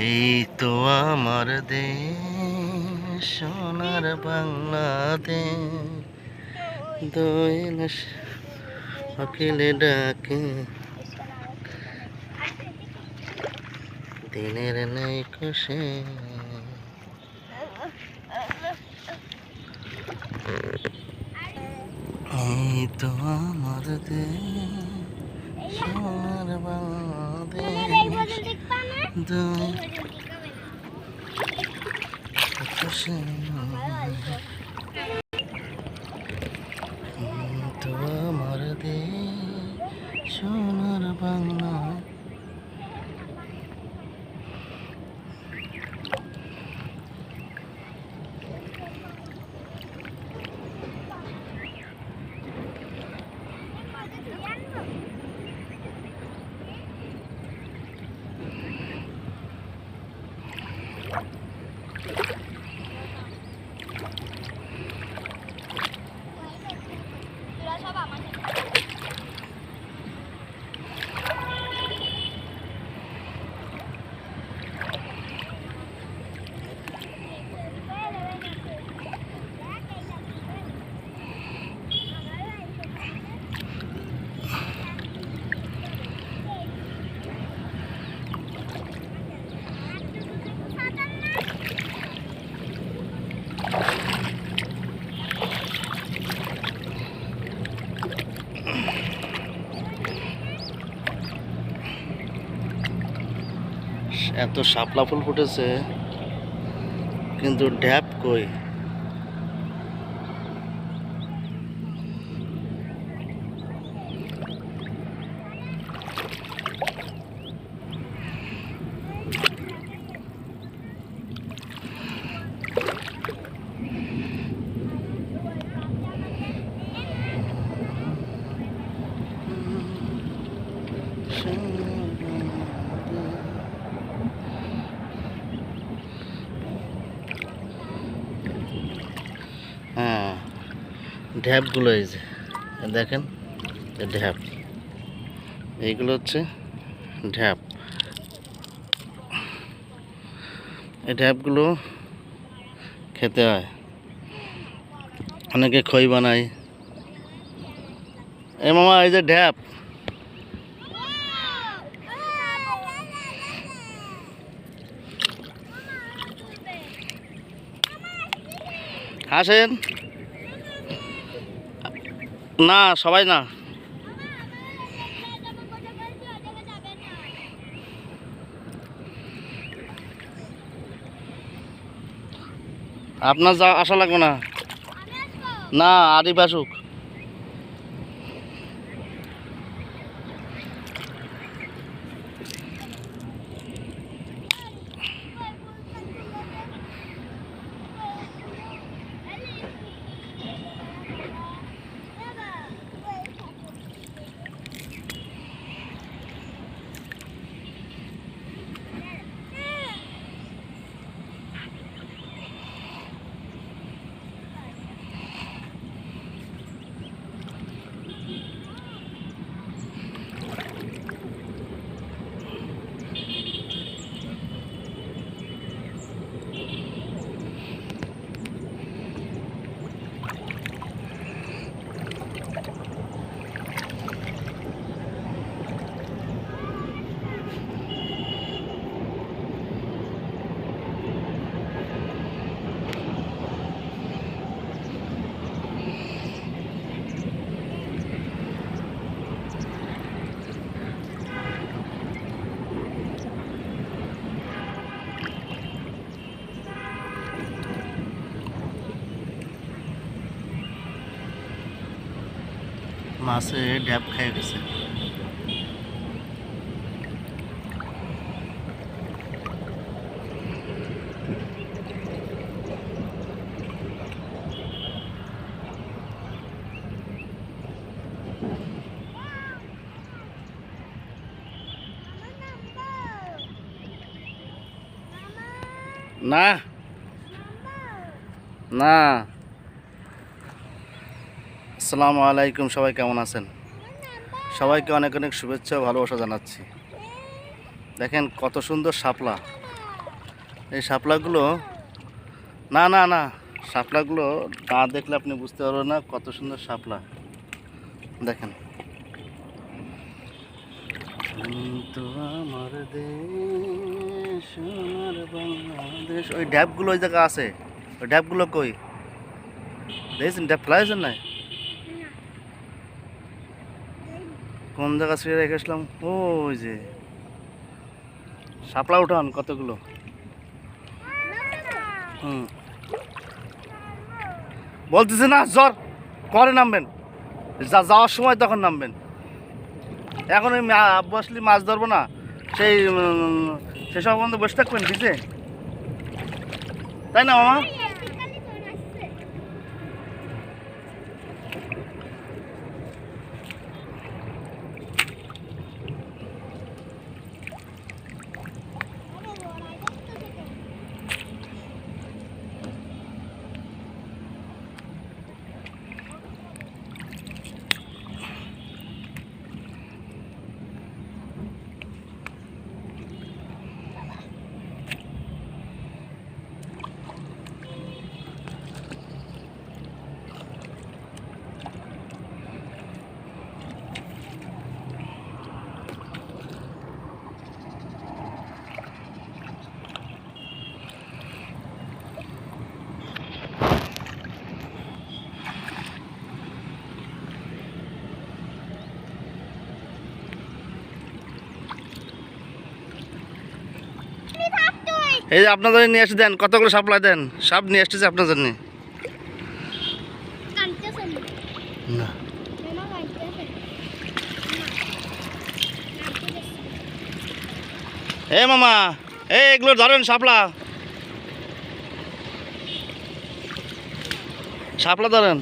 এই তো আমার দেশ, সোনার বাংলাদেশ। দোয়েল সকিলে ডাকে। দিনের নেই খুশি। এই তো আমার দেশ সোনার বাংলাদেশ দোয়েল খুশি তো আমার দেশ সোনার বাংলা এত শাপলা ফুল ফুটেছে কিন্তু ড্যাপ কই হ্যাঁ ঢ্যাপগুলো এই যে, দেখেন ঢ্যাপ। এইগুলো হচ্ছে ঢ্যাপ। এই ঢ্যাপগুলো খেতে হয়। অনেকে খই বানায়। এ মামা, এই যে ঢ্যাপ। আসেন। না সবাই না। আপনার যা আসা লাগবে না। না আরিফ আসুক। মাছে ড্যাব খেয়ে গেছে না। না। আসসালামু আলাইকুম, সবাই কেমন আছেন? সবাইকে অনেক অনেক শুভেচ্ছা ভালোবাসা জানাচ্ছি। দেখেন কত সুন্দর শাপলা। এই শাপলাগুলো, না না না, শাপলাগুলো না দেখলে আপনি বুঝতে পারবেন না কত সুন্দর শাপলা। দেখেন। দেশ ওই ড্যাবগুলো ওই জায়গা আছে। ওই ড্যাবগুলো কই? দেখছেন? ড্যাব ফেলাইছেন না কোন জায়গা ছেড়ে রেখে আসলাম? ওই যে। শাপলা উঠান কতগুলো? হুম। বলতেছে না জ্বর। পরে নামবেন? যা যাওয়ার সময় তখন নামবেন। এখন ওই মা- বসলি মাছ ধরবো না। সেই উম, সে সব বন্ধু বসে থাকবেন ভিজে? তাই না মামা? এই যে আপনাদের নিয়ে এসে দেন, কতগুলো সাপ্লাই দেন? সব নিয়ে এসেছে আপনার জন্য না। এ মামা এই এগুলো ধরেন সাপলা সাপলা ধরেন।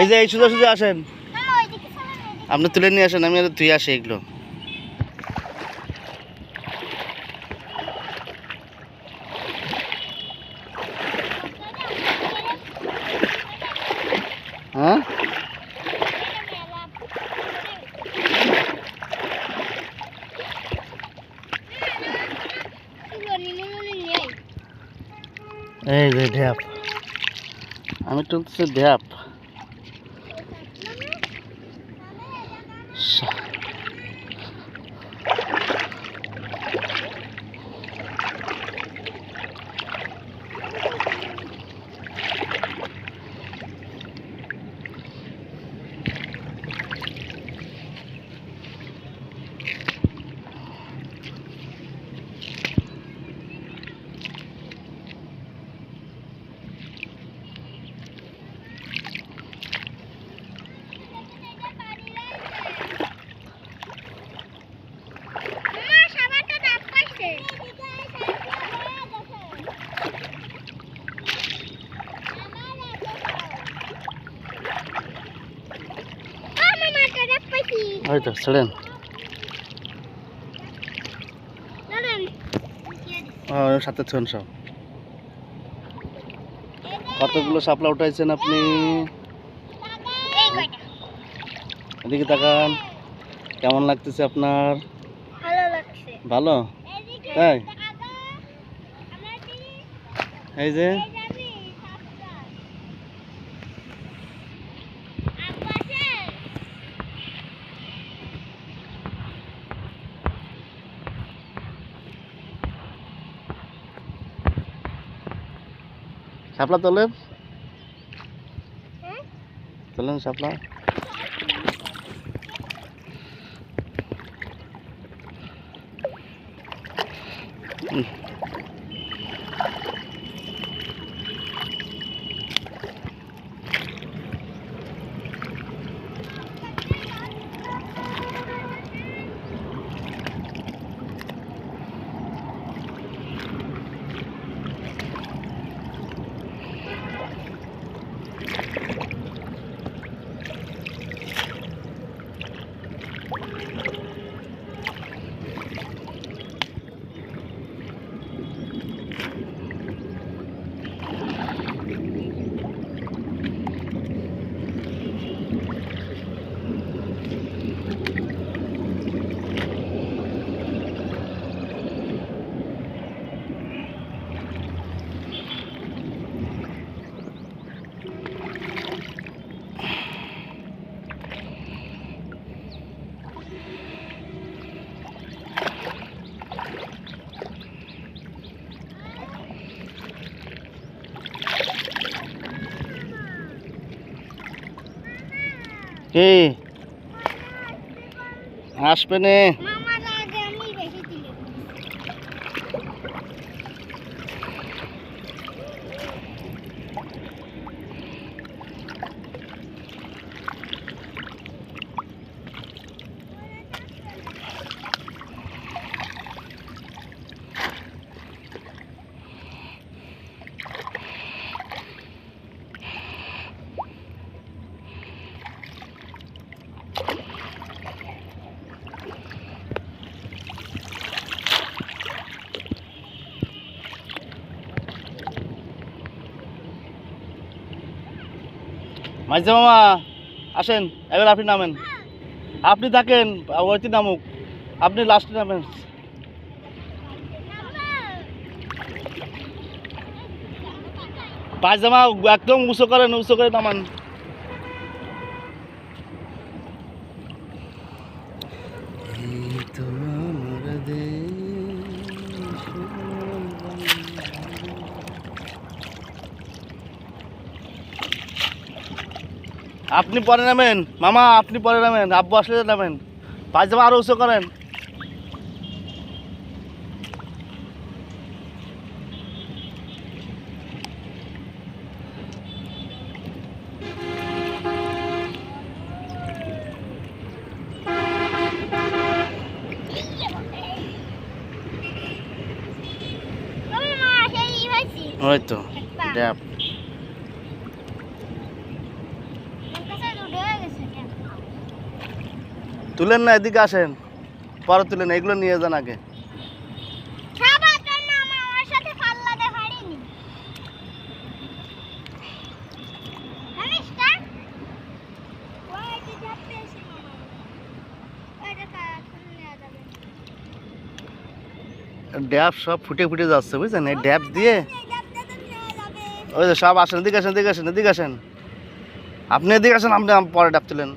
এই যে এই সুযোগ সুযোগ আসেন। আপনি তুলে নিয়ে আসেন আমি আর তুই আসি এগুলো। হ্যাঁ? এই যে ঢ্যাপ আমি তুলতেছি ঢ্যাপ ওই তো ছেড়েন সাথে ছোন সব কতগুলো শাপলা উঠাইছেন আপনি? এদিকে তাকান। কেমন লাগতেছে আপনার? ভালো তাই? এই যে? Siapa tolong? Hmm? Tolong siapa? Hmm. Okay. Aspen eh. মাঝে মামা, আসেন, এবার আপনি নামেন। আপনি থাকেন, ওইটি নামুক। আপনি লাস্টে নামেন। পায়জামা একদম উঁচু করেন উঁচু করে নামান। আপনি পরে নামেন। মামা আপনি পরে নামেন। আব্বু আসলে নামেন। পায়জামা আরও উঁচু করেন। আমি মা সেই হয়েছি ওই তো ড্যাব আমার কাছে উঠে হয়ে গেছে তুলেন না এদিকে আসেন। পরে তুলেন এগুলো নিয়ে যান আগে। খাবার জন্য আমার আমার সাথে পাল্লাতে পারিনি জানিস না ওই যে যাচ্ছে এসে মামা ওইটা কাজ নেওয়া যাবে। ড্যাব সব ফুটে ফুটে যাচ্ছে বুঝছেন? এই ড্যাব দিয়ে ওই যে সব আসেন এদিকে আসেন এদিকে আসেন এদিকে আসেন। আপনি এদিকে আসেন আপনি পরে ডাব তুলেন।